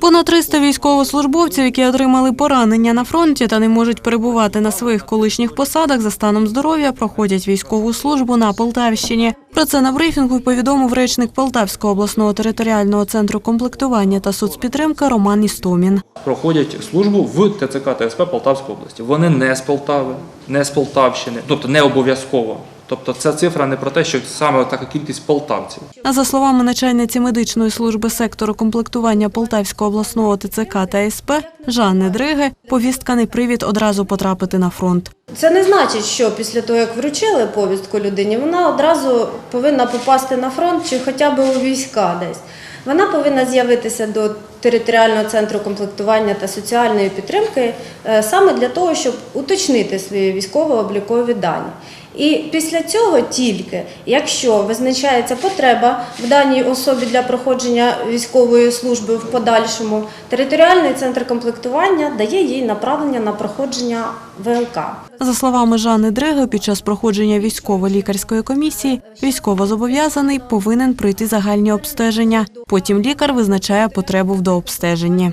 Понад 300 військовослужбовців, які отримали поранення на фронті та не можуть перебувати на своїх колишніх посадах за станом здоров'я, проходять військову службу на Полтавщині. Про це на брифінгу повідомив речник Полтавського обласного територіального центру комплектування та соцпідтримки Роман Істомін. проходять службу в ТЦК та СП Полтавської області. Вони не з Полтави, не з Полтавщини, тобто не обов'язково. Тобто ця цифра не про те, що саме така кількість полтавців. А за словами начальниці медичної служби сектору комплектування Полтавського обласного ТЦК та СП Жанни Дриги, повістка не привід одразу потрапити на фронт. Це не значить, що після того, як вручили повістку людині, вона одразу повинна попасти на фронт чи хоча б у війська десь. Вона повинна з'явитися до територіального центру комплектування та соціальної підтримки е, саме для того, щоб уточнити свої військово-облікові дані. І після цього тільки, якщо визначається потреба в даній особі для проходження військової служби в подальшому, територіальний центр комплектування дає їй направлення на проходження ВЛК. За словами Жанни Дриги, під час проходження військово-лікарської комісії військовозобов'язаний повинен пройти загальні обстеження. Потім лікар визначає потребу в дообстеженні.